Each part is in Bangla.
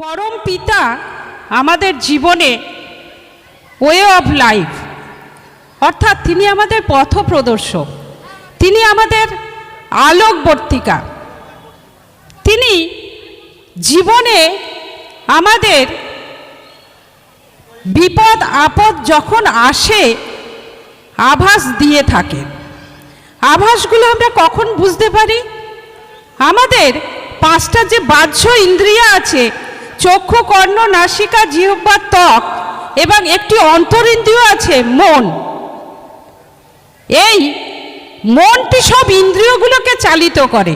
পরম পিতা আমাদের জীবনে ওয়ে অফ লাইফ অর্থাৎ তিনি আমাদের পথপ্রদর্শক। তিনি আমাদের আলোকবর্তিকা। তিনি জীবনে আমাদের বিপদ, আপদ যখন আসে, আভাস দিয়ে থাকে আভাসগুলো আমরা কখন বুঝতে পারি? আমাদের পাঁচটা যে বাহ্য ইন্দ্রিয়া আছে চক্ষু, কর্ণ, নাসিকা, জিহ্বা, ত্বক এবং একটি অন্তরিন্দ্রিয় আছে, মন। এই মনটি সব ইন্দ্রিয়গুলোকে চালিত করে।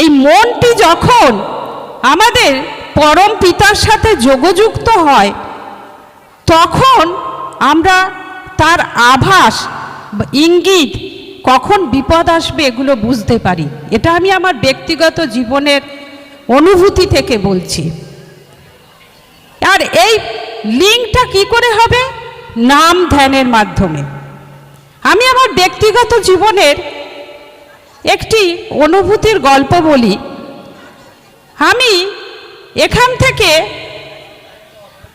এই মনটি যখন আমাদের পরম পিতার সাথে যোগযুক্ত হয়, তখন আমরা তার আভাস ইঙ্গিত কখন বিপদ আসবে এগুলো বুঝতে পারি। এটা আমি আমার ব্যক্তিগত জীবনের অনুভূতি থেকে বলছি। আর এই লিঙ্কটা কি করে হবে? নাম ধ্যানের মাধ্যমে। আমি আমার ব্যক্তিগত জীবনের একটি অনুভূতির গল্প বলি। আমি এখান থেকে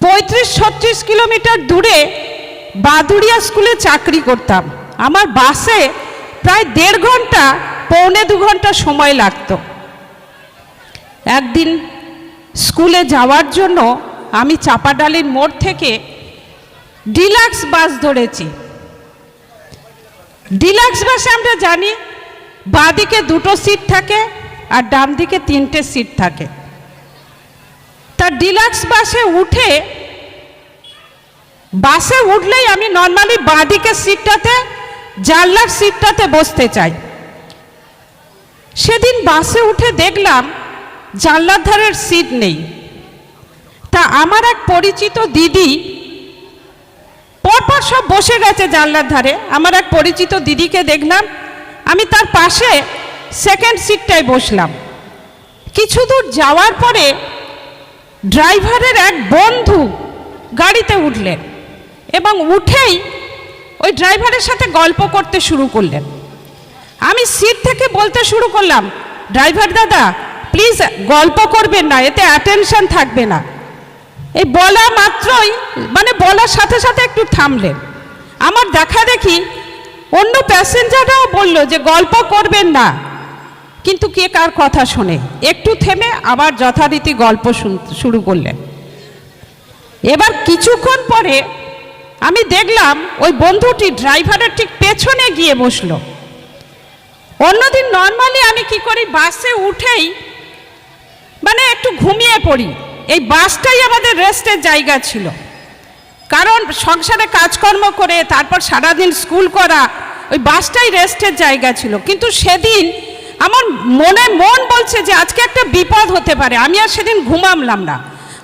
পঁয়ত্রিশ, ছত্রিশ কিলোমিটার দূরে বাদুড়িয়া স্কুলে চাকরি করতাম। আমার বাসে প্রায় দেড় ঘণ্টা, পৌনে দু ঘণ্টা সময় লাগতো। একদিন স্কুলে যাওয়ার জন্য আমি চাপাডালির মোড় থেকে ডিলাক্স বাস ধরেছি। ডিলাক্স বাসে আমরা জানি, বাঁদিকে দুটো সিট থাকে আর ডান দিকে তিনটে সিট থাকে। তা ডিলাক্স বাসে উঠে, বাসে উঠলেই আমি নর্মালি বাঁদিকের সিটটাতে, জানলার সিটটাতে বসতে চাই। সেদিন বাসে উঠে দেখলাম জানলার ধারের সিট নেই। আমার এক পরিচিত দিদি, পরপর সব বসে গেছে জানলার ধারে। আমার এক পরিচিত দিদিকে দেখলাম, আমি তার পাশে সেকেন্ড সিটটায় বসলাম। কিছু দূর যাওয়ার পরে ড্রাইভারের এক বন্ধু গাড়িতে উঠলেন এবং উঠেই ওই ড্রাইভারের সাথে গল্প করতে শুরু করলেন। আমি সিট থেকে বলতে শুরু করলাম, ড্রাইভার দাদা প্লিজ গল্প করবেন না, এতে অ্যাটেনশন থাকবে না। এই বলা মাত্রই মানে বলার সাথে সাথে একটু থামলেন। আমার দেখা দেখি অন্য প্যাসেঞ্জাররাও বলল যে গল্প করবেন না। কিন্তু কে কার কথা শোনে? একটু থেমে আবার যথারীতি গল্প শুরু করলেন। এবার কিছুক্ষণ পরে আমি দেখলাম ওই বন্ধুটি ড্রাইভারের ঠিক পেছনে গিয়ে বসল। অন্যদিন নর্মালি আমি কি করি, বাসে উঠেই মানে একটু ঘুমিয়ে পড়ি। এই বাসটাই আমাদের রেস্টের জায়গা ছিল। কারণ সংসারে কাজকর্ম করে, তারপর সারাদিন স্কুল করা, ওই বাসটাই রেস্টের জায়গা ছিল। কিন্তু সেদিন আমার মনে মন বলছে যে আজকে একটা বিপদ হতে পারে, আমি আর সেদিন ঘুমামলাম না।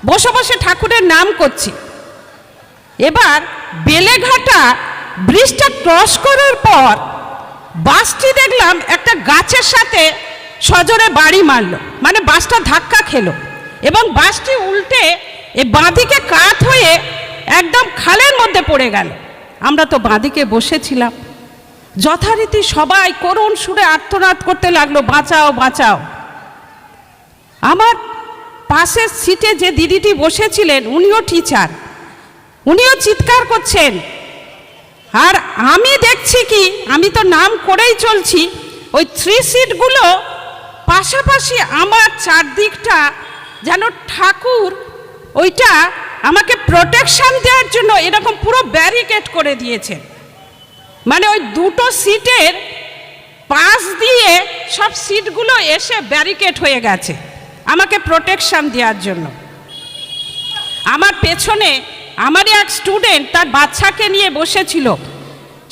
বসে বসে ঠাকুরের নাম করছি। এবার বেলেঘাটা ব্রিজটা ক্রস করার পর বাসটি দেখলাম একটা গাছের সাথে সজোরে বাড়ি মারলো মানে বাসটা ধাক্কা খেলো। এবং বাসটি উল্টে এ বাঁদিকে কাত হয়ে একদম খালের মধ্যে পড়ে গেল। আমরা তো বাঁদিকে বসেছিলাম। যথারীতি সবাই করুণ সুরে আর্তনাদ করতে লাগল, বাঁচাও বাঁচাও। আমার পাশের সিটে যে দিদিটি বসেছিলেন, উনিও টিচার উনিও চিৎকার করছেন, আর আমি দেখছি কি? আমি তো নাম করেই চলছি। ওই থ্রি সিটগুলো পাশাপাশি আমার চারদিকটা যেন ঠাকুর ওইটা আমাকে প্রোটেকশন দেওয়ার জন্য এরকম পুরো ব্যারিকেড করে দিয়েছে। মানে ওই দুটো সিটের পাশ দিয়ে সব সিটগুলো এসে ব্যারিকেড হয়ে গেছে, আমাকে প্রোটেকশন দেওয়ার জন্য। আমার পেছনে আমারই এক স্টুডেন্ট তার বাচ্চাকে নিয়ে বসেছিল।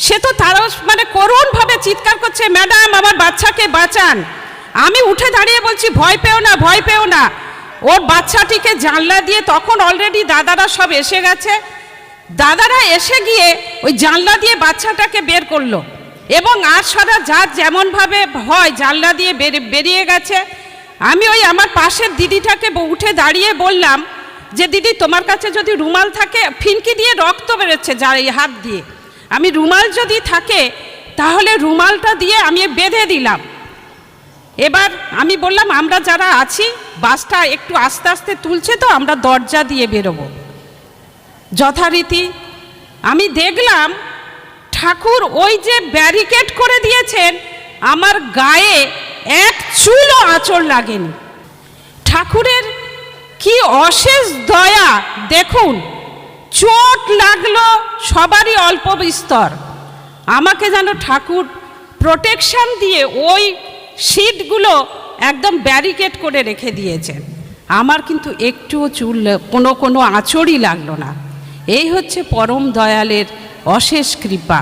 সে তো তারও মানে করুণভাবে চিৎকার করছে, ম্যাডাম, আমার বাচ্চাকে বাঁচান। আমি উঠে দাঁড়িয়ে বলছি, ভয় পেও না, ভয় পেও না। ওর বাচ্চাটিকে জানলা দিয়ে তখন অলরেডি দাদারা সব এসে গেছে। দাদারা এসে গিয়ে ওই জানলা দিয়ে বাচ্চাটাকে বের করল এবং আর সারা যার যেমনভাবে হয় জানলা দিয়ে বের- বেরিয়ে গেছে। আমি ওই আমার পাশের দিদিটাকে উঠে দাঁড়িয়ে বললাম যে, দিদি, তোমার কাছে যদি রুমাল থাকে, ফিনকি দিয়ে রক্ত বেরোচ্ছে যার এই হাত দিয়ে। আমি রুমাল যদি থাকে, তাহলে রুমালটা দিয়ে আমি বেঁধে দিলাম। এবার আমি বললাম, আমরা যারা আছি, বাসটা একটু আস্তে আস্তে তুলছে তো, আমরা দরজা দিয়ে বেরোবো। যথারীতি আমি দেখলাম, ঠাকুর ওই যে ব্যারিকেড করে দিয়েছেন, আমার গায়ে এক চুলও আঁচড় লাগেনি। ঠাকুরের কি অশেষ দয়া, দেখুন, চোট লাগল সবারই অল্প বিস্তর। আমাকে যেন ঠাকুর প্রোটেকশন দিয়ে ওই সিটগুলো একদম ব্যারিকেড করে রেখে দিয়েছেন আমার কিন্তু একটুও চুল, কোনো কোনো আঁচড়ই লাগল না। এই হচ্ছে পরম দয়ালের অশেষ কৃপা।